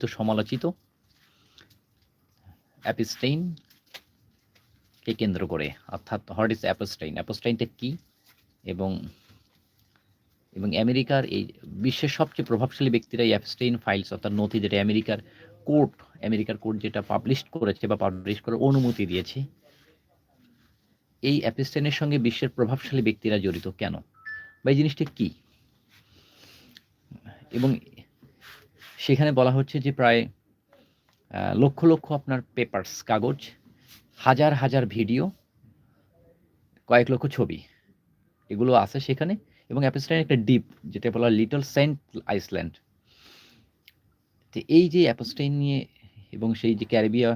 তো সমালোচিত। অ্যাপিস্টেইন কে কেন্দ্র করে, অর্থাৎ হোয়াট ইজ অ্যাপোস্টাইন। অ্যাপোস্টাইনটা কি? এবং এবং আমেরিকার এই বিশ্বের সবচেয়ে প্রভাবশালী ব্যক্তিরা এই অ্যাপস্টেইন ফাইলস, অর্থাৎ নথি যেটা আমেরিকার কোর্ট আমেরিকার কোর্ট যেটা পাবলিশ করেছে বা পাবলিশ করার অনুমতি দিয়েছে, এই অ্যাপস্টেইনের সঙ্গে বিশ্বের প্রভাবশালী ব্যক্তিরা জড়িত কেন? বা এই জিনিসটা কি? এবং সেখানে বলা হচ্ছে যে প্রায় লক্ষ লক্ষ আপনার পেপারস কাগজ, হাজার হাজার ভিডিও কয়েক লক্ষ ছবি এগুলো আছে সেখানে এবং অ্যাপস্টাইন একটা দ্বীপ যেটা বলা লিটল সেন্ট আইসল্যান্ড তো এই যে অ্যাপস্টাইন নিয়ে এবং সেই যে ক্যারিবিয়া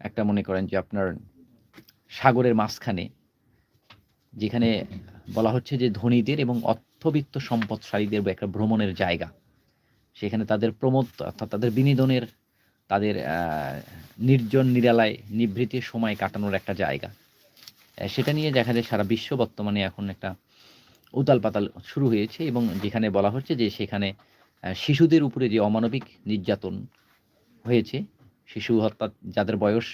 একটা মনে করেন যে আপনার সাগরের মাঝখানে, যেখানে বলা হচ্ছে যে ধনীদের এবং অর্থবিত্ত সম্পদশালীদের একটা ভ্রমণের জায়গা। সেখানে তাদের প্রমোদ অর্থাৎ তাদের বিনোদনের, তাদের নির্জন নিরালায় নিভৃতির সময় কাটানোর একটা জায়গা। সেটা নিয়ে দেখা যায় সারা বিশ্ব বর্তমানে এখন একটা উতাল পাতাল শুরু হয়েছে এবং যেখানে বলা হচ্ছে যে সেখানে শিশুদের উপরে যে অমানবিক নির্যাতন হয়েছে, শিশু হত্যা যাদের বয়স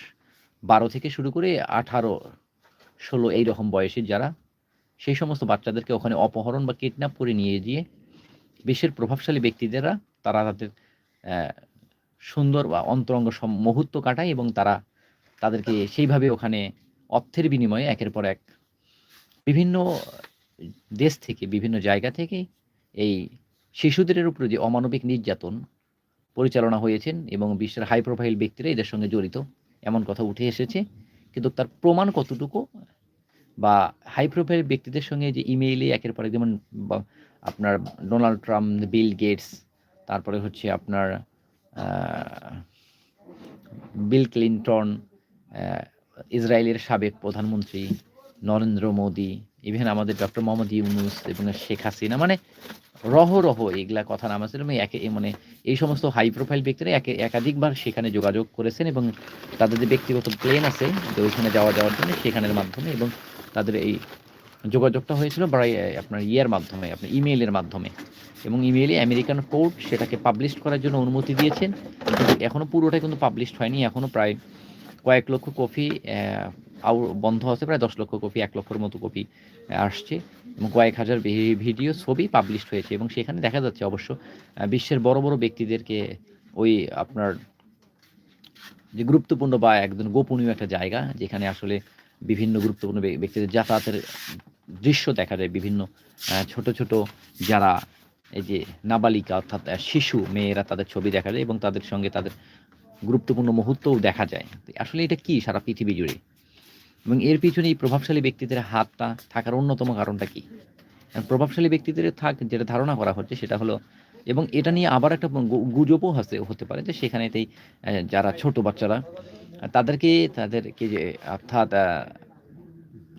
বারো থেকে শুরু করে আঠারো, ষোলো এই রকম বয়সের যারা, সেই সমস্ত বাচ্চাদেরকে ওখানে অপহরণ বা কিডন্যাপ করে নিয়ে গিয়ে বিশ্বের প্রভাবশালী ব্যক্তিদেরা তারা তাদের সুন্দর বা অন্তরঙ্গ মুহূর্ত কাটায় এবং তারা তাদেরকে সেইভাবে ওখানে অর্থের বিনিময়ে একের পর এক বিভিন্ন দেশ থেকে, বিভিন্ন জায়গা থেকে এই শিশুদের উপরে যে অমানবিক নির্যাতন পরিচালনা হয়েছেন এবং বিশ্বের হাই প্রোফাইল ব্যক্তিরা এদের সঙ্গে জড়িত, এমন কথা উঠে এসেছে। কিন্তু তার প্রমাণ কতটুকু বা হাই প্রোফাইল ব্যক্তিদের সঙ্গে যে ইমেইলে একের পর যেমন আপনার ডোনাল্ড ট্রাম্প বিল গেটস তারপরে হচ্ছে আপনার বিল ক্লিন্টন ইসরায়েলের সাবেক প্রধানমন্ত্রী নরেন্দ্র মোদি ইভেন আমাদের ডক্টর মোহাম্মদ ইউনুস এবং শেখ হাসিনা মানে রহ রহ এগুলা কথা নামাজ এবং একে মানে এই সমস্ত হাই প্রোফাইল ব্যক্তিরা একে, একাধিকবার সেখানে যোগাযোগ করেছেন এবং তাদের যে ব্যক্তিগত প্লেন আছে, যে ওইখানে যাওয়া যাওয়ার জন্য সেখানের মাধ্যমে এবং তাদের এই যোগাযোগটা হয়েছিল প্রায় আপনার ইয়ের মাধ্যমে, আপনার ইমেইলের মাধ্যমে। এবং ইমেইলে আমেরিকান কোর্ট সেটাকে পাবলিশ করার জন্য অনুমতি দিয়েছেন। কিন্তু এখনও পুরোটাই কিন্তু পাবলিশ হয়নি। এখনও প্রায় কয়েক লক্ষ কপি আউ, বন্ধ আছে। প্রায় দশ লক্ষ কপি, এক লক্ষর মতো কপি আসছে। এবং কয়েক হাজার ভিডিও ছবি পাবলিশ হয়েছে। এবং সেখানে দেখা যাচ্ছে অবশ্য বিশ্বের বড় বড় ব্যক্তিদেরকে ওই আপনার যে গুরুত্বপূর্ণ বা একদম গোপনীয় একটা জায়গা, যেখানে আসলে বিভিন্ন গুরুত্বপূর্ণ ব্যক্তিদের যাতায়াতের দৃশ্য দেখা যায় বিভিন্ন ছোট ছোট যারা এই যে নাবালিকা অর্থাৎ শিশু মেয়েরা তাদের ছবি দেখা যায় এবং তাদের সঙ্গে তাদের গুরুত্বপূর্ণ মুহূর্তও দেখা যায়। আসলে এটা কি সারা পৃথিবী জুড়ে? এবং এর পিছনে এই প্রভাবশালী ব্যক্তিদের হাতটা থাকার অন্যতম কারণটা কি? প্রভাবশালী ব্যক্তিদের থাক, যেটা ধারণা করা হচ্ছে সেটা হলো, এবং এটা নিয়ে আবার একটা গুজবও হতে হতে পারে যে সেখানেতেই যারা ছোট বাচ্চারা তাদেরকে তাদেরকে যে, অর্থাৎ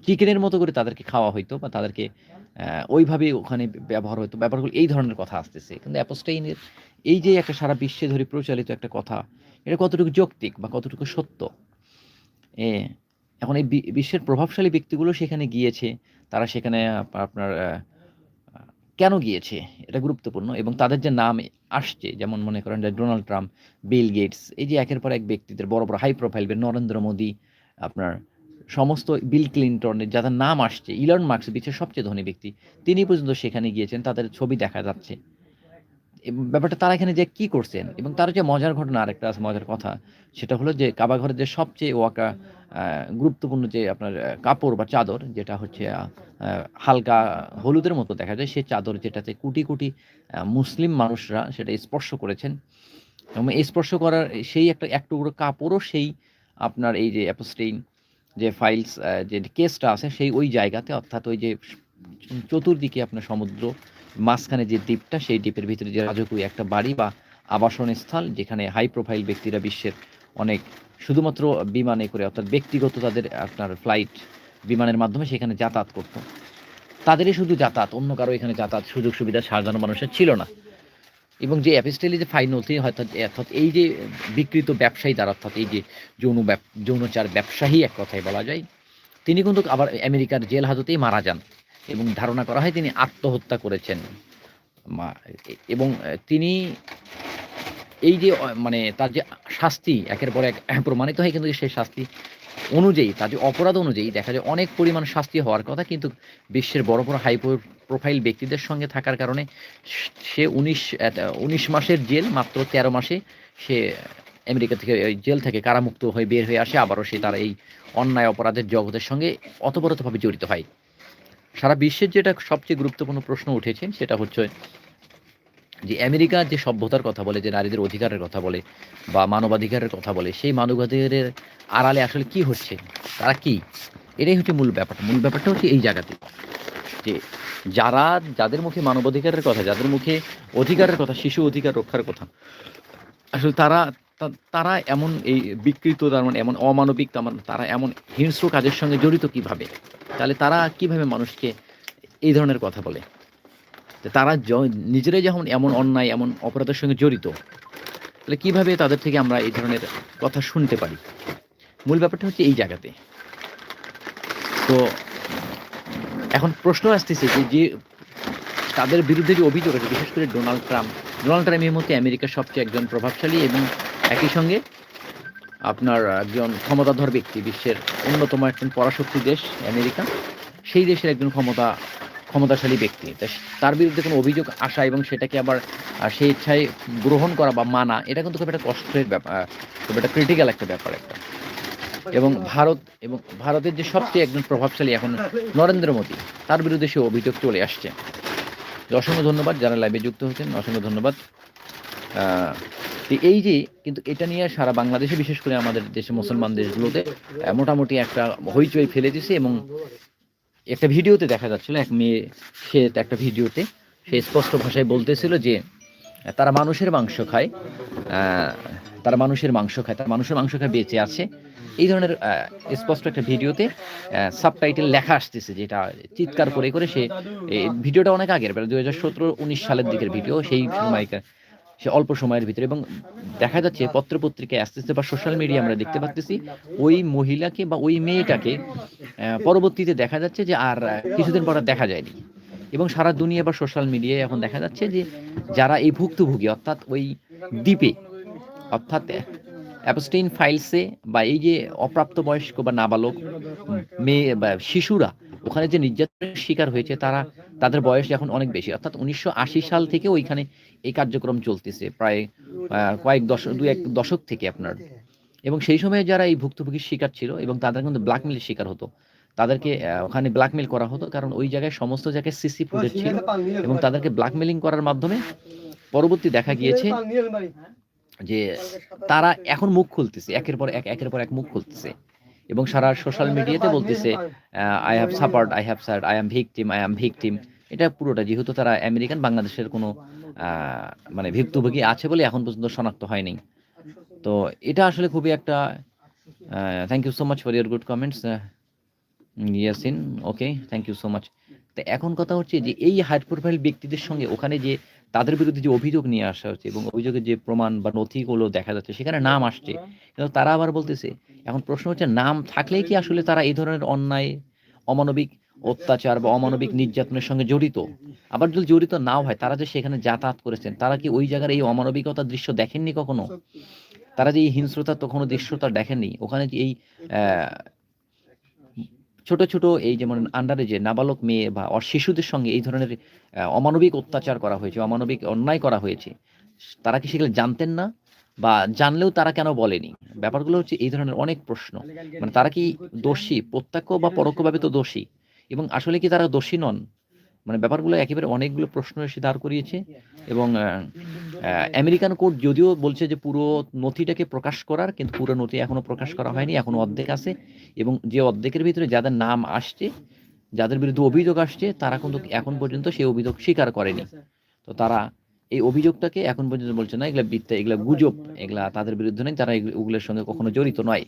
চিকেনের মতো করে তাদেরকে খাওয়া হইতো বা তাদেরকে ওইভাবে ওখানে ব্যবহার হতো ব্যবহার এই ধরনের কথা আসতেছে। কিন্তু অ্যাপোস্টাইনের এই যে একটা সারা বিশ্বে ধরে প্রচলিত একটা কথা, এটা কতটুকু যৌক্তিক বা কতটুকু সত্য? এ, এখন এই বিশ্বের প্রভাবশালী ব্যক্তিগুলো সেখানে গিয়েছে, তারা সেখানে আপনার কেন গিয়েছে? এটা গুরুত্বপূর্ণ এবং তাদের যে নাম আসছে, যেমন মনে করেন যে ডোনাল্ড ট্রাম্প, বিল গেটস, এই যে একের পর এক ব্যক্তিদের বড় বড় হাই প্রোফাইল নরেন্দ্র মোদী, আপনার সমস্ত বিল ক্লিন্টনের যাদের নাম আসছে, ইলন মার্কস বিশ্বের সবচেয়ে ধনী ব্যক্তি। তিনি পর্যন্ত সেখানে গিয়েছেন, তাদের ছবি দেখা যাচ্ছে। ব্যাপারটা তারা এখানে যে কি করছেন এবং তার যে মজার ঘটনা আরেকটা আছে, মজার কথা, সেটা হলো যে কাবা ঘরের যে সবচেয়ে ওয়াকা গুরুত্বপূর্ণ যে আপনার কাপড় বা চাদর, যেটা হচ্ছে হালকা হলুদের মতো দেখা যায় সেই চাদর যেটাতে কোটি কোটি মুসলিম মানুষরা সেটা স্পর্শ করেছেন। এবং স্পর্শ করার সেই একটা, এক টুকরো কাপড়ও সেই আপনার এই যে অ্যাপোস্টেইন যে ফাইলস যে কেসটা আছে, সেই ওই জায়গাতে, অর্থাৎ ওই যে চতুর্দিকে আপনার সমুদ্র মাঝখানে যে দ্বীপটা, সেই দ্বীপের ভিতরে যে রাজকীয় একটা বাড়ি বা আবাসন স্থল যেখানে হাই প্রোফাইল ব্যক্তিরা বিশ্বের অনেক, শুধুমাত্র বিমানে করে, অর্থাৎ ব্যক্তিগত তাদের আপনার ফ্লাইট বিমানের মাধ্যমে সেখানে যাতায়াত করত। তাদেরই শুধু যাতায়াত, অন্য কারও এখানে যাতায়াত সুযোগ সুবিধা সাধারণ মানুষের ছিল না। এবং যে অ্যাপিস্টেলি যে ফাইনলটি অর্থাৎ অর্থাৎ এই যে বিকৃত ব্যবসায়ী দ্বারা অর্থাৎ এই যে যৌন যৌনচার ব্যবসায়ী এক কথায় বলা যায়, তিনি কিন্তু আবার আমেরিকার জেল হাজতেই মারা যান। এবং ধারণা করা হয় তিনি আত্মহত্যা করেছেন। এবং তিনি এই যে মানে তার যে শাস্তি, একের পর এক প্রমাণিত হয় কিন্তু সেই শাস্তি অনুযায়ী, তার যে অপরাধ অনুযায়ী দেখা যায় অনেক পরিমাণ শাস্তি হওয়ার কথা কিন্তু বিশ্বের বড় বড় হাই প্রোফাইল ব্যক্তিদের সঙ্গে থাকার কারণে সে উনিশ উনিশ মাসের জেল, মাত্র তেরো মাসে সে আমেরিকা থেকে জেল থেকে কারামুক্ত হয়ে বের হয়ে আসে। আবারও সে তার এই অন্যায় অপরাধের জগতের সঙ্গে অতপরতভাবে জড়িত হয়। সারা বিশ্বের যেটা সবচেয়ে গুরুত্বপূর্ণ প্রশ্ন উঠেছে সেটা হচ্ছে যে আমেরিকা যে সভ্যতার কথা বলে, যে নারীদের অধিকারের কথা বলে বা মানবাধিকারের কথা বলে, সেই মানবাধিকারের আড়ালে আসলে কি হচ্ছে? তারা কি? এটাই হচ্ছে মূল ব্যাপারটা। মূল ব্যাপারটা হচ্ছে এই জায়গাতে যে যারা, যাদের মুখে মানবাধিকারের কথা, যাদের মুখে অধিকারের কথা, শিশু অধিকার রক্ষার কথা, আসলে তারা তারা এমন এই বিকৃত, তার মানে এমন অমানবিক, তার মানে তারা এমন হিংস্র কাজের সঙ্গে জড়িত কীভাবে? তাহলে তারা কীভাবে মানুষকে এই ধরনের কথা বলে? তারা নিজেরাই যখন এমন অন্যায়, এমন অপরাধের সঙ্গে জড়িত, তাহলে কীভাবে তাদের থেকে আমরা এই ধরনের কথা শুনতে পারি? মূল ব্যাপারটা হচ্ছে এই জায়গাতে। তো এখন প্রশ্ন আসতেছে যে যে তাদের বিরুদ্ধে যে অভিযোগ আছে, বিশেষ করে ডোনাল্ড ট্রাম্প ডোনাল্ড ট্রাম্প এই মুহূর্তে আমেরিকার সবচেয়ে একজন প্রভাবশালী এবং একই সঙ্গে আপনার একজন ক্ষমতাধর ব্যক্তি, বিশ্বের অন্যতম একজন পরাশক্তি দেশ, আমেরিকা, সেই দেশের একজন ক্ষমতা, ক্ষমতাশালী ব্যক্তি। তার বিরুদ্ধে কোনো অভিযোগ আসা এবং সেটাকে আবার সেই ইচ্ছায় গ্রহণ করা বা মানা, এটা কিন্তু খুব একটা কষ্টের ব্যাপার খুব একটা ক্রিটিক্যাল একটা ব্যাপার একটা। এবং ভারত, এবং ভারতের যে সবচেয়ে একজন প্রভাবশালী এখন নরেন্দ্র মোদী, তার বিরুদ্ধে সে অভিযোগ চলে আসছে। অসংখ্য ধন্যবাদ, যারা লাইভে যুক্ত হচ্ছেন অসংখ্য ধন্যবাদ। এই যে কিন্তু এটা নিয়ে সারা বাংলাদেশে, বিশেষ করে আমাদের দেশে মুসলমান দেশগুলোতে মোটামুটি একটা হইচই ফেলে দিছে এবং একটা ভিডিওতে দেখা যাচ্ছিল, এক মেয়ে, সে একটা ভিডিওতে, সে স্পষ্ট ভাষায় বলতেছিল যে তারা মানুষের মাংস খায় তারা মানুষের মাংস খায়, তারা মানুষের মাংস খায়, বেঁচে আছে। এই ধরনের স্পষ্ট একটা ভিডিওতে সাবটাইটেল লেখা আসতেছে যেটা চিৎকার করে করে সে ভিডিওটা অনেক আগের, প্রায় দুই হাজার সতেরো, উনিশ সালের দিকের ভিডিও, সেই সময়কার সে অল্প সময়ের ভিতরে এবং দেখা যাচ্ছে পত্রপত্রিকায় আস্তে আস্তে বা সোশ্যাল মিডিয়া আমরা দেখতে পাচ্ছি ওই মহিলাকে বা ওই মেয়েটাকে পরবর্তীতে দেখা যাচ্ছে যে আর কিছুদিন পর দেখা যায়নি। এবং সারা দুনিয়া বা সোশ্যাল মিডিয়ায় এখন দেখা যাচ্ছে যে যারা এই ভুক্তভোগী, অর্থাৎ ওই দ্বীপে, অর্থাৎ অ্যাপস্টেইন ফাইলসে বা এই যে অপ্রাপ্তবয়স্ক বা নাবালক মেয়ে বা শিশুরা, ওখানে যে নির্যাতনের শিকার হয়েছে, তারা, তাদের বয়স এখন অনেক বেশি। অর্থাৎ উনিশশো আশি সাল থেকে ওইখানে এই কার্যক্রম চলতেছে প্রায় কয়েক দশক দু এক দশক থেকে আপনার। এবং সেই সময়ে যারা এই ভুক্তভোগীর শিকার ছিল এবং তাদের কিন্তু ব্ল্যাকমেলের শিকার হতো তাদেরকে ওখানে ব্ল্যাকমেল করা হতো কারণ ওই জায়গায় সমস্ত জায়গায় সিসি ফুটেজ ছিল এবং তাদেরকে ব্ল্যাকমেলিং করার মাধ্যমে পরবর্তী দেখা গিয়েছে যে তারা এখন মুখ খুলতেছে একের পর এক একের পর এক মুখ খুলতেছে এবং সারা সোশ্যাল মিডিয়াতে বলতেছে I have suffered I have suffered I am victim I am victim এটা পুরোটা যেহেতু তারা আমেরিকান বাংলাদেশের কোনো মানে ভুক্তভোগী আছে বলে এখন পর্যন্ত শনাক্ত হয়নি। তো এটা আসলে খুবই একটা thank you so much for your good comments Yasin. Okay thank you so much তো এখন কথা হচ্ছে যে এই হাই প্রোফাইল ব্যক্তিদের সঙ্গে ওখানে যে তাদের বিরুদ্ধে যে অভিযোগ নিয়ে আসা হচ্ছে এবং অভিযোগের যে প্রমাণ বা নথিগুলো দেখা যাচ্ছে, সেখানে নাম আসছে। কিন্তু তারা আবার বলতেছে, এখন প্রশ্ন হচ্ছে নাম থাকলেই কি আসলে তারা এই ধরনের অন্যায়, অমানবিক অত্যাচার বা অমানবিক নির্যাতনের সঙ্গে জড়িত। আবার যদি জড়িত নাও হয়, তারা যে সেখানে যাতায়াত করেছেন, তারা কি ওই জায়গার এই অমানবিকতার দৃশ্য দেখেননি কখনো? তারা যে এই হিংস্রতার তো কোনো দৃশ্যতা দেখেননি? ওখানে যে এই ছোট ছোট এই যেমন আন্ডারে যে নাবালক মেয়ে বা শিশুদের সঙ্গে এই ধরনের অমানবিক অত্যাচার করা হয়েছে, অমানবিক অন্যায় করা হয়েছে, তারা কি সেগুলো জানতেন না? বা জানলেও তারা কেন বলেনি? ব্যাপারগুলো হচ্ছে এই ধরনের অনেক প্রশ্ন। মানে তারা কি দোষী? প্রত্যক্ষ বা পরোক্ষভাবে তো দোষী। এবং আসলে কি তারা দোষী নন? মানে ব্যাপারগুলো একেবারে অনেকগুলো প্রশ্ন এসে দাঁড় করিয়েছে এবং আমেরিকান কোর্ট যদিও বলছে যে পুরো নথিটাকে প্রকাশ করার, কিন্তু পুরো নথি এখনও প্রকাশ করা হয়নি, এখনও অর্ধেক আছে এবং যে অর্ধেকের ভিতরে যাদের নাম আসছে, যাদের বিরুদ্ধে অভিযোগ আসছে, তারা কিন্তু এখন পর্যন্ত সেই অভিযোগ স্বীকার করেনি। তো তারা এই অভিযোগটাকে এখন পর্যন্ত বলছে না, এগুলা মিথ্যা এগুলা গুজব, এগুলা তাদের বিরুদ্ধে নেই তারা ওগুলোর সঙ্গে কখনো জড়িত নয়।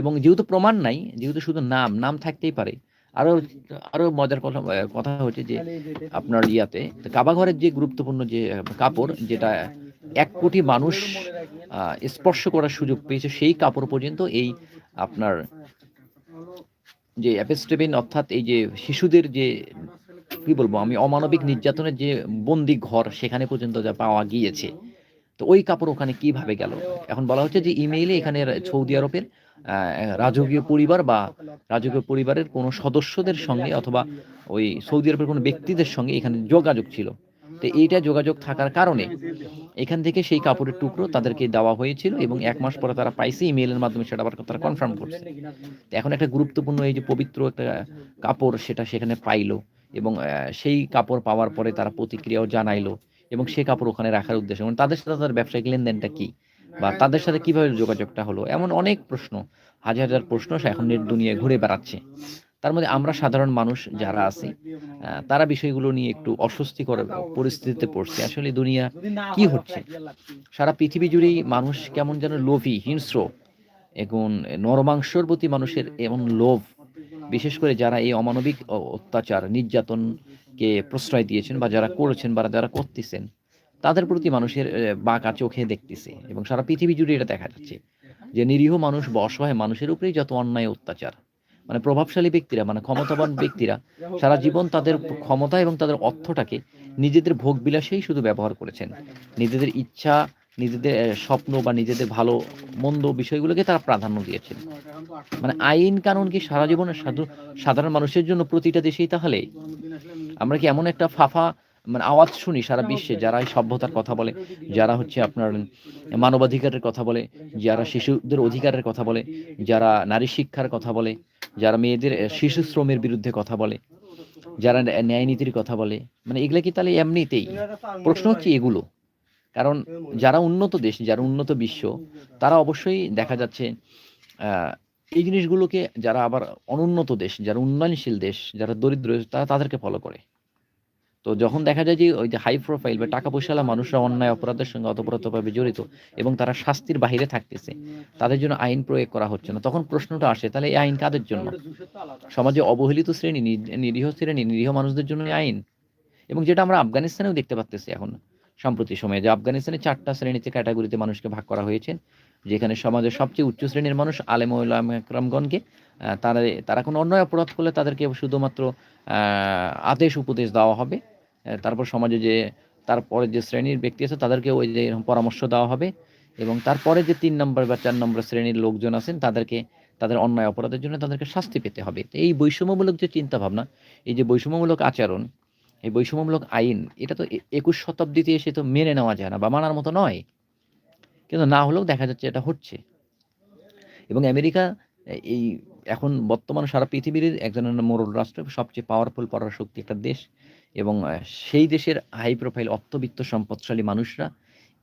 এবং যেহেতু প্রমাণ নাই, যেহেতু শুধু নাম নাম থাকতেই পারে আরও আরও মজার কথা কথা হচ্ছে যে আপনার ইয়াতে কাবা ঘরের যে গুরুত্বপূর্ণ যে কাপড় যেটা এক কোটি মানুষ স্পর্শ করার সুযোগ পেয়েছে সেই কাপড় পর্যন্ত এই আপনার যে অ্যাপেস্টেবিন অর্থাৎ এই যে শিশুদের যে কি বলব আমি অমানবিক নির্যাতনের যে বন্দি ঘর সেখানে পর্যন্ত যা পাওয়া গিয়েছে তো ওই কাপড় ওখানে কীভাবে গেল? এখন বলা হচ্ছে যে ইমেইলে এখানে সৌদি আরবের রাজকীয় পরিবার বা রাজকীয় পরিবারের কোনো সদস্যদের সঙ্গে অথবা ওই সৌদি আরবের কোনো ব্যক্তিদের সঙ্গে এখানে যোগাযোগ ছিল। তো এইটা যোগাযোগ থাকার কারণে এখান থেকে সেই কাপড়ের টুকরো তাদেরকে দেওয়া হয়েছিল এবং এক মাস পরে তারা পাইছে ইমেইলের মাধ্যমে সেটা আবার তারা কনফার্ম করছে। এখন একটা গুরুত্বপূর্ণ এই যে পবিত্র একটা কাপড় সেটা সেখানে পাইলো এবং সেই কাপড় পাওয়ার পরে তারা প্রতিক্রিয়াও জানাইলো এবং সে কাপড় ওখানে রাখার উদ্দেশ্য। এবং তাদের সাথে তাদের ব্যবসায়িক লেনদেনটা কি? বা তাদের সাথে কীভাবে যোগাযোগটা হলো? এমন অনেক প্রশ্ন হাজার হাজার প্রশ্ন এখন দুনিয়ায় ঘুরে বেড়াচ্ছে। তার মধ্যে আমরা সাধারণ মানুষ যারা আছি তারা বিষয়গুলো নিয়ে একটু অস্বস্তিকর পরিস্থিতিতে পড়ছে। আসলে দুনিয়া কি হচ্ছে? সারা পৃথিবী জুড়েই মানুষ কেমন যেন লোভী হিংস্র এখন নরমাংসর প্রতি মানুষের এমন লোভ। বিশেষ করে যারা এই অমানবিক অত্যাচার নির্যাতনকে প্রশ্রয় দিয়েছেন বা যারা করেছেন বা যারা করতেছেন তাদের প্রতি মানুষের বাঁকা চোখে দেখতেছে এবং সারা পৃথিবী জুড়ে এটা দেখা যাচ্ছে যে নিরীহ মানুষ বা অসহায় মানুষের উপরেই যত অন্যায় অত্যাচার। মানে প্রভাবশালী ব্যক্তিরা মানে ক্ষমতাবান ব্যক্তিরা সারা জীবন তাদের ক্ষমতা এবং তাদের অর্থটাকে নিজেদের ভোগ বিলাসেই শুধু ব্যবহার করেছেন। নিজেদের ইচ্ছা, নিজেদের স্বপ্ন বা নিজেদের ভালো, মন্দ বিষয়গুলোকে তারা প্রাধান্য দিয়েছেন। মানে আইন কানুন কি সারা জীবনে সাধু- সাধারণ মানুষের জন্য প্রতিটা দেশেই তাহলে? আমরা কি এমন একটা ফাফা মানে আওয়াজ শুনি সারা বিশ্বে যারা এই সভ্যতার কথা বলে যারা হচ্ছে আপনার মানবাধিকারের কথা বলে যারা শিশুদের অধিকারের কথা বলে যারা নারী শিক্ষার কথা বলে যারা মেয়েদের শিশু শ্রমের বিরুদ্ধে কথা বলে যারা ন্যায়- ন্যায় নীতির কথা বলে মানে এগুলা কি তাহলে এমনিতেই? প্রশ্ন হচ্ছে এগুলো। কারণ যারা উন্নত দেশ যারা উন্নত বিশ্ব তারা অবশ্যই দেখা যাচ্ছে আহ, এই জিনিসগুলোকে যারা আবার অনুন্নত দেশ যারা উন্নয়নশীল দেশ যারা দরিদ্র তারা তাদেরকে ফলো করে। তো যখন দেখা যায় যে ওই যে হাই প্রোফাইল বা টাকা পয়সাওয়ালা মানুষরা অন্যায় অপরাধের সঙ্গে অতপ্রতভাবে জড়িত এবং তারা শাস্তির বাইরে থাকতেছে, তাদের জন্য আইন প্রয়োগ করা হচ্ছে না। তখন প্রশ্নটা আসে, তাহলে এই আইন কাদের জন্য? সমাজে অবহেলিত শ্রেণি নিরীহ শ্রেণি, নিরীহ মানুষদের জন্য আইন? এবং যেটা আমরা আফগানিস্তানেও দেখতে পাচ্তেছি এখন, সম্প্রতি সময়ে যে আফগানিস্তানে চারটা শ্রেণীতে ক্যাটাগরিতে মানুষকে ভাগ করা হয়েছে, যেখানে সমাজের সবচেয়ে উচ্চ শ্রেণির মানুষ আলেম আকরামগণকে তারা তারা কোনো অন্যায় অপরাধ করলে তাদেরকে শুধুমাত্র আদেশ উপদেশ দেওয়া হবে। তারপর সমাজে যে, তারপরে যে শ্রেণির ব্যক্তি আছে, তাদেরকে ওই যে পরামর্শ দেওয়া হবে এবং তারপরে যে তিন নম্বর বা চার নম্বর শ্রেণির লোকজন আছেন, তাদেরকে, তাদের অন্যায় অপরাধের জন্য তাদেরকে শাস্তি পেতে হবে। এই বৈষম্যমূলক যে চিন্তা ভাবনা এই যে বৈষম্যমূলক আচরণ, এই বৈষম্যমূলক আইন, এটা তো একুশ শতাব্দীতে এসে তো মেনে নেওয়া যায় না বা মানার মতো নয়। কিন্তু না হলেও দেখা যাচ্ছে এটা হচ্ছে। এবং আমেরিকা, এই এখন বর্তমান সারা পৃথিবীর একজন মোরল রাষ্ট্র, সবচেয়ে পাওয়ারফুল পরাশক্তি একটা দেশ। এবং সেই দেশের হাই প্রোফাইল অর্থবিত্ত সম্পদশালী মানুষরা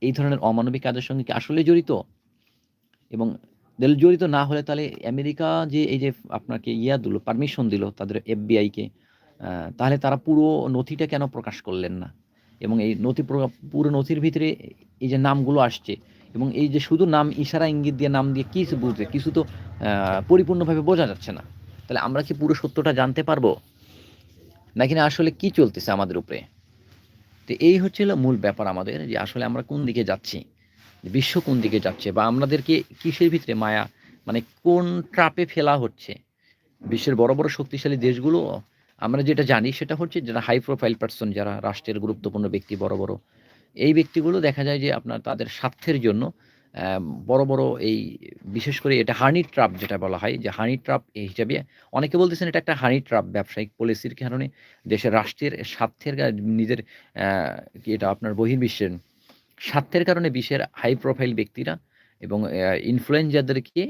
এই ধরনের অমানবিক কাজের সঙ্গে কি আসলে জড়িত? এবং জড়িত না হলে তাহলে আমেরিকা যে এই যে আপনাকে ইয়া দিল পারমিশন দিল তাদের এফবিআইকে তাহলে তারা পুরো নথিটা কেন প্রকাশ করলেন না? এবং এই নথি পুরো নথির ভিতরে এই যে নামগুলো আসছে এবং এই যে শুধু নাম ইশারা ইঙ্গিত দিয়ে, নাম দিয়ে কিছু বুঝবে কিছু তো পরিপূর্ণভাবে বোঝা যাচ্ছে না। তাহলে আমরা কি পুরো সত্যটা জানতে পারব? নাকি না আসলে কি চলতেছে আমাদের উপরে? তো এই হচ্ছিল মূল ব্যাপার আমাদের যে আসলে আমরা কোন দিকে যাচ্ছি বিশ্ব কোন দিকে যাচ্ছে বা আমাদেরকে কিসের ভিতরে মায়া মানে কোন ট্রাপে ফেলা হচ্ছে? বিশ্বের বড় বড় শক্তিশালী দেশগুলো, আমরা যেটা জানি সেটা হচ্ছে যারা হাই প্রোফাইল পার্সন যারা রাষ্ট্রের গুরুত্বপূর্ণ ব্যক্তি বড় বড়, এই ব্যক্তিগুলো দেখা যায় যে আপনার তাদের স্বার্থের জন্য বড় বড় এই, বিশেষ করে এটা হানি ট্রাপ যেটা বলা হয়, যে হানি ট্রাপ এই হিসাবে অনেকে বলতেছেন এটা একটা হানি ট্রাপ ব্যবসায়িক পলিসির কারণে দেশের রাষ্ট্রের স্বার্থের নিজের এটা আপনার বহির্বিশ্বের স্বার্থের কারণে বিশ্বের হাই প্রোফাইল ব্যক্তিরা এবং ইনফ্লুয়েঞ্জারদেরকে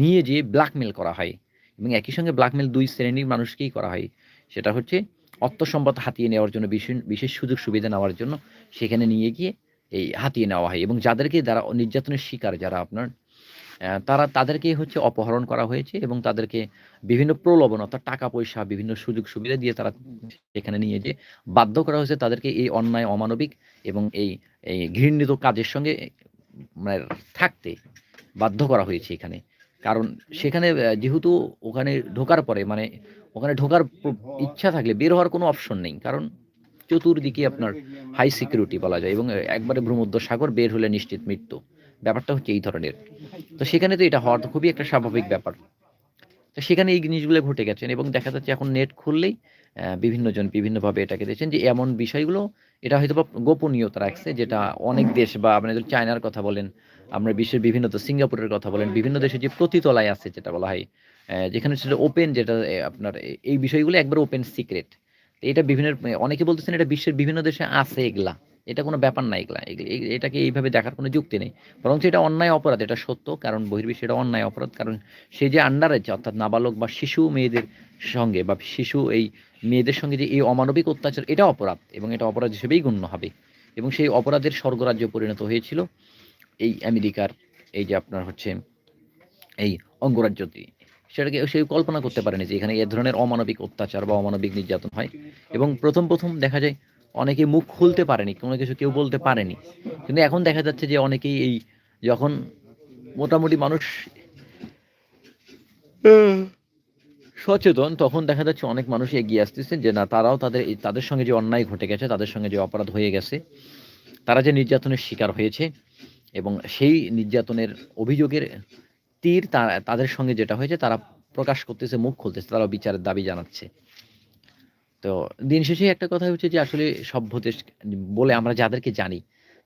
নিয়ে যেয়ে ব্ল্যাকমেল করা হয় এবং একই সঙ্গে ব্ল্যাকমেল দুই শ্রেণির মানুষকেই করা হয়। সেটা হচ্ছে অর্থ সম্পদ হাতিয়ে নেওয়ার জন্য বিশেষ বিশেষ সুযোগ সুবিধা নেওয়ার জন্য সেখানে নিয়ে গিয়ে এই হাতিয়ে নেওয়া হয় এবং যাদেরকে যারা নির্যাতনের শিকার যারা আপনার তারা তাদেরকে হচ্ছে অপহরণ করা হয়েছে এবং তাদেরকে বিভিন্ন প্রলোভন অর্থাৎ টাকা পয়সা, বিভিন্ন সুযোগ সুবিধা দিয়ে তারা সেখানে নিয়ে যে বাধ্য করা হয়েছে তাদেরকে এই অন্যায় অমানবিক এবং এই এই ঘৃণিত কাজের সঙ্গে মানে থাকতে বাধ্য করা হয়েছে এখানে। কারণ সেখানে যেহেতু ওখানে ঢোকার পরে মানে ওখানে ঢোকার ইচ্ছা থাকলে বের হওয়ার কোনো অপশন নেই। কারণ চতুর্দিকে আপনার হাই সিকিউরিটি বলা যায় এবং একবারে ভূমধ্য সাগর বের হলে নিশ্চিত মৃত্যু। ব্যাপারটা হচ্ছে এই ধরনের। তো সেখানে তো এটা হওয়ার খুবই একটা স্বাভাবিক ব্যাপার। তো সেখানে এই জিনিসগুলো ঘটে গেছেন এবং দেখা যাচ্ছে এখন নেট খুললেই আহ, বিভিন্নজন বিভিন্নভাবে এটাকে দেখছেন যে এমন বিষয়গুলো এটা হয়তো বা গোপনীয়তা রাখছে যেটা অনেক দেশ বা আপনার যদি চায়নার কথা বলেন আমরা বিশ্বের বিভিন্ন তো সিঙ্গাপুরের কথা বলেন বিভিন্ন দেশে যে প্রতিতলায় আছে যেটা বলা হয় যেখানে সেটা ওপেন যেটা আপনার এই বিষয়গুলো একবার ওপেন সিক্রেট এটা বিভিন্ন, অনেকে বলতেছেন এটা বিশ্বের বিভিন্ন দেশে আছে এগুলা। এটা কোনো ব্যাপার না এগুলা। এটাকে এইভাবে দেখার কোনো যুক্তি নেই। বরং এটা অন্যায় অপরাধ, এটা সত্য, কারণ বহির্বিশ্বে এটা অন্যায় অপরাধ। কারণ সে যে আন্ডার আছে, অর্থাৎ নাবালক বা শিশু মেয়েদের সঙ্গে বা শিশু এই মেয়েদের সঙ্গে যে এই অমানবিক অত্যাচার, এটা অপরাধ এবং এটা অপরাধ হিসেবেই গণ্য হবে। এবং সেই অপরাধের স্বর্গরাজ্য পরিণত হয়েছিল এই আমেরিকার, এই যে আপনার হচ্ছে এই অঙ্গরাজ্যটি। সেটাকে সে কল্পনা করতে পারেনি যে এখানে এ ধরনের অমানবিক অত্যাচার বা অমানবিক নির্যাতন হয়। এবং প্রথম প্রথম দেখা যায় অনেকে মুখ খুলতে পারেনি, কোনো কিছু কেউ বলতে পারেনি। কিন্তু এখন দেখা যাচ্ছে যে অনেকেই এই যখন মোটামুটি মানুষ সচেতন, তখন দেখা যাচ্ছে অনেক মানুষ এগিয়ে আসতেছে যে না, তারাও তাদের তাদের সঙ্গে যে অন্যায় ঘটে গেছে, তাদের সঙ্গে যে অপরাধ হয়ে গেছে, তারা যে নির্যাতনের শিকার হয়েছে এবং সেই নির্যাতনের অভিযোগের তীর তাদের সঙ্গে যেটা হয়েছে, তারা প্রকাশ করতেছে, মুখ খুলতেছে তারা বিচারের দাবি জানাচ্ছে। তো দিন শেষে একটা কথা হচ্ছে যে, আসলে সভ্য দেশ বলে আমরা যাদেরকে জানি,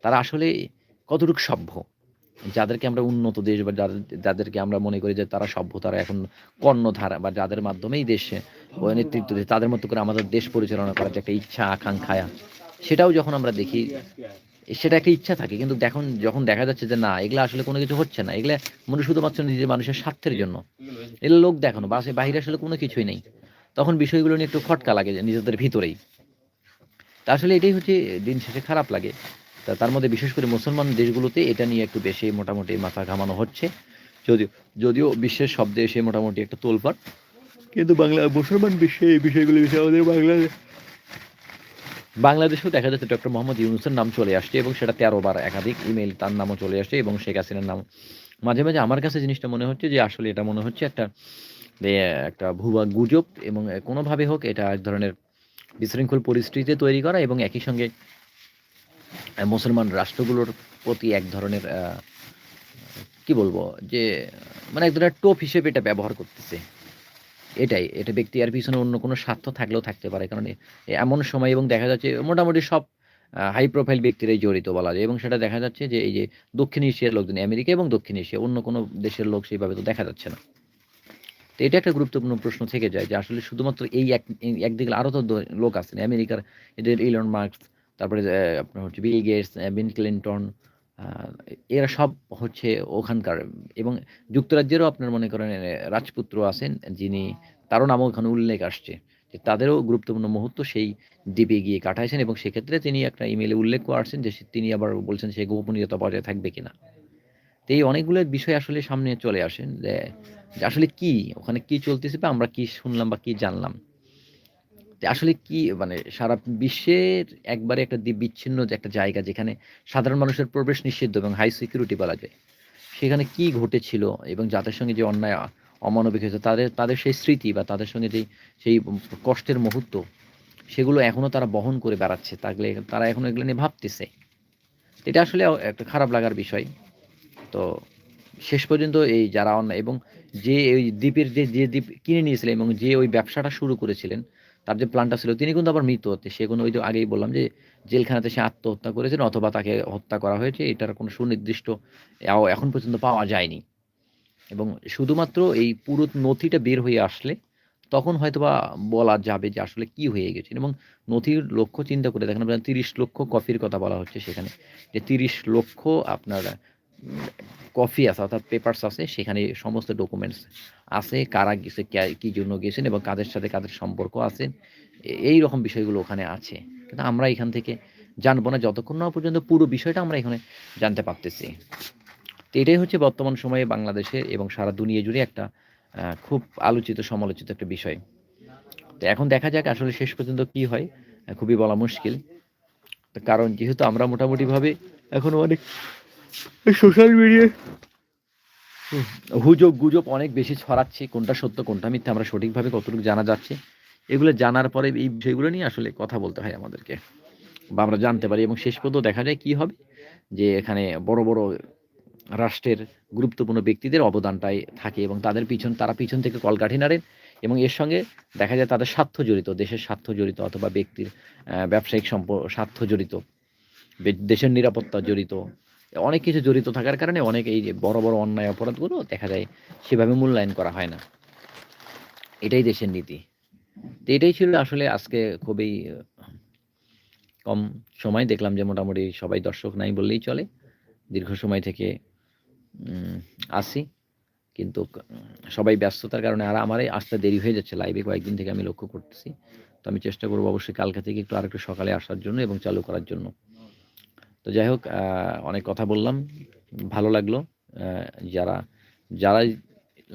তারা আসলে কতটুকু সভ্য? যাদেরকে আমরা উন্নত দেশ বা যাদের, যাদেরকে আমরা মনে করি যে তারা সভ্য, তারা এখন কর্ণধারা বা যাদের মাধ্যমেই দেশে নেতৃত্ব দিয়ে, তাদের মতো করে আমাদের দেশ পরিচালনা করার যে একটা ইচ্ছা, আকাঙ্ক্ষা, সেটাও যখন আমরা দেখি সেটা একটা ইচ্ছা থাকে, কিন্তু দেখুন যখন দেখা যাচ্ছে যে না, এগুলা আসলে কোনো কিছু হচ্ছে না, এগুলা মনে শুধুমাত্র নিজের মানুষের স্বার্থের জন্য। এগুলো লোক দেখানো, বাসে বাহিরে আসলে কোনো কিছুই নেই। তখন বিষয়গুলো নিয়ে একটু খটকা লাগে নিজেদের ভিতরেই। তা আসলে এটাই হচ্ছে দিন শেষে খারাপ লাগে। তা তার মধ্যে বিশেষ করে মুসলমান দেশগুলোতে এটা নিয়ে একটু বেশি মোটামুটি মাথা ঘামানো হচ্ছে। যদিও যদিও বিশ্বের সব দেশে মোটামুটি একটা তোলপাড়। কিন্তু বাংলা, মুসলমান বিশ্বে এই বিষয়গুলি বিষয়ে আমাদের বাংলাদেশ বাংলাদেশেও দেখা যাচ্ছে ডক্টর মোহাম্মদ ইউনুসের নাম চলে আসছে এবং সেটা তেরো বার একাধিক ইমেল তার নামও চলে আসছে এবং শেখ হাসিনার নাম। মাঝে মাঝে আমার কাছে জিনিসটা মনে হচ্ছে যে আসলে এটা মনে হচ্ছে একটা একটা ভুয়া গুজব এবং কোনোভাবে হোক এটা এক ধরনের বিশৃঙ্খল পরিস্থিতি তৈরি করা এবং একই সঙ্গে মুসলমান রাষ্ট্রগুলোর প্রতি এক ধরনের কি বলব, যে মানে এক ধরনের টোপ হিসেবে এটা ব্যবহার করতেছে। এটাই, এটা ব্যক্তি আর পিছনে অন্য কোনো স্বার্থ থাকলেও থাকতে পারে। কারণ এমন সময় এবং দেখা যাচ্ছে মোটামুটি সব হাই প্রোফাইল ব্যক্তিরাই জড়িত বলা যায়। এবং সেটা দেখা যাচ্ছে যে এই যে দক্ষিণ এশিয়ার লোকজন, আমেরিকা এবং দক্ষিণ এশিয়া, অন্য কোনো দেশের লোক সেইভাবে তো দেখা যাচ্ছে না। তো এটা একটা গুরুত্বপূর্ণ প্রশ্ন থেকে যায় যে আসলে শুধুমাত্র এই এক একদিকে আরও তো লোক আছেন আমেরিকার এদের ইলন মার্কস তারপরে আপনার হচ্ছে বিল গেটস বিন ক্লিন্টন এরা সব হচ্ছে ওখানকার এবং যুক্তরাজ্যেরও আপনার মনে করেন রাজপুত্র আছেন যিনি তারও নামও ওখানে উল্লেখ আসছে, যে তাদেরও গুরুত্বপূর্ণ মুহূর্ত সেই দ্বীপে গিয়ে কাটাইছেন এবং সেক্ষেত্রে তিনি একটা ইমেলে উল্লেখ করছেন যে তিনি আবার বলছেন সে গোপনীয়তা বজায় থাকবে কিনা। তো এই অনেকগুলো বিষয় আসলে সামনে চলে আসেন যে যে আসলে কি, ওখানে কি চলতেছে বা আমরা কি শুনলাম বা কি জানলাম। যে আসলে কি মানে সারা বিশ্বের একবারে একটা বিচ্ছিন্ন যে একটা জায়গা যেখানে সাধারণ মানুষের প্রবেশ নিষিদ্ধ এবং হাই সিকিউরিটি বলা যায়, সেখানে কি ঘটেছিল এবং যাদের সঙ্গে যে অন্যায়, অমানবিক হয়েছে, তাদের তাদের সেই স্মৃতি বা তাদের সঙ্গে যে, সেই কষ্টের মুহূর্ত, সেগুলো এখনও তারা বহন করে বেড়াচ্ছে তাহলে তারা এখনও এগুলো নিয়ে ভাবতেছে। এটা আসলে একটা খারাপ লাগার বিষয়। তো শেষ পর্যন্ত এই যারা অন্যায় এবং যে ওই দ্বীপের যে যে দ্বীপ কিনে নিয়েছিলেন এবং যে ওই ব্যবসাটা শুরু করেছিলেন তার যে প্ল্যানটা ছিল, তিনি কিন্তু আবার মৃত হতে সে কোনো ওই যে আগেই বললাম যে জেলখানাতে সে আত্মহত্যা করেছেন অথবা তাকে হত্যা করা হয়েছে, এটার কোনো সুনির্দিষ্ট এখন পর্যন্ত পাওয়া যায়নি। এবং শুধুমাত্র এই পুরো নথিটা বের হয়ে আসলে তখন হয়তোবা বলা যাবে যে আসলে কি হয়ে গেছে। এবং নথির লক্ষ্য চিন্তা করে দেখেন তিরিশ লক্ষ কফির কথা বলা হচ্ছে সেখানে। যে তিরিশ লক্ষ আপনার কফি আছে, অর্থাৎ পেপারস আছে, সেখানে সমস্ত ডকুমেন্টস আছে, কারা গেছে, কে- জন্য গেছেন এবং কাদের সাথে কাদের সম্পর্ক আছে, এই রকম বিষয়গুলো ওখানে আছে। কিন্তু আমরা এখান থেকে জানব না, যতক্ষণ না পর্যন্ত পুরো বিষয়টা আমরা এখানে জানতে পারতেছি। তো এটাই হচ্ছে বর্তমান সময়ে বাংলাদেশে এবং সারা দুনিয়া জুড়ে একটা খুব আলোচিত, সমালোচিত একটা বিষয়। তো এখন দেখা যাক আসলে শেষ পর্যন্ত কি হয়, খুবই বলা মুশকিল। কারণ যেহেতু আমরা মোটামুটিভাবে এখন অনেক সোশ্যাল মিডিয়ায় হুজব গুজব অনেক বেশি ছড়াচ্ছে, কোনটা সত্য, কোনটা মিথ্যা আমরা সঠিকভাবে কতটুকু জানা যাচ্ছে, এগুলো জানার পরে এই বিষয়গুলো নিয়ে আসলে কথা বলতে হয় আমাদেরকে, বা আমরা জানতে পারি, এবং শেষ পর্যন্ত দেখা যায় কি হবে, যে এখানে বড় বড় রাষ্ট্রের গুরুত্বপূর্ণ ব্যক্তিদের অবদানটাই থাকে, এবং তাদের পিছন, তারা পিছন থেকে কলকাঠি নাড়েন, এবং এর সঙ্গে দেখা যায় তাদের স্বার্থ জড়িত, দেশের স্বার্থ জড়িত, অথবা ব্যক্তির ব্যবসায়িক সম্প, স্বার্থ জড়িত দেশের নিরাপত্তা জড়িত অনেক কিছু জড়িত থাকার কারণে অনেক এই যে বড় বড় অন্যায় অপরাধগুলো দেখা যায় সেভাবে মূল্যায়ন করা হয় না। এটাই দেশের নীতি। তো এটাই ছিল আসলে আজকে খুবই কম সময়। দেখলাম যে মোটামুটি সবাই দর্শক নাই বললেই চলে। দীর্ঘ সময় থেকে আসি। কিন্তু সবাই ব্যস্ততার কারণে আর আমার আসতে দেরি হয়ে যাচ্ছে লাইভে কয়েকদিন থেকে আমি লক্ষ্য করতেছি। তো আমি চেষ্টা করব অবশ্যই কালকে থেকে একটু আর একটু সকালে আসার জন্য এবং চালু করার জন্য। তো যাই হোক অনেক কথা বললাম, ভালো লাগল। যারা যারা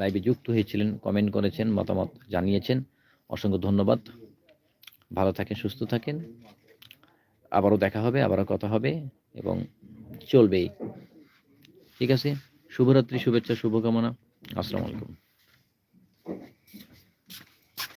লাইভে যুক্ত হয়েছিলেন কমেন্ট করেছেন, মতামত জানিয়েছেন, অসংখ্য ধন্যবাদ। ভালো থাকেন, সুস্থ থাকেন। আবারও দেখা হবে, আবারও কথা হবে এবং চলবেই। ঠিক আছে? শুভরাত্রি, শুভেচ্ছা, শুভকামনা। আসসালামু আলাইকুম।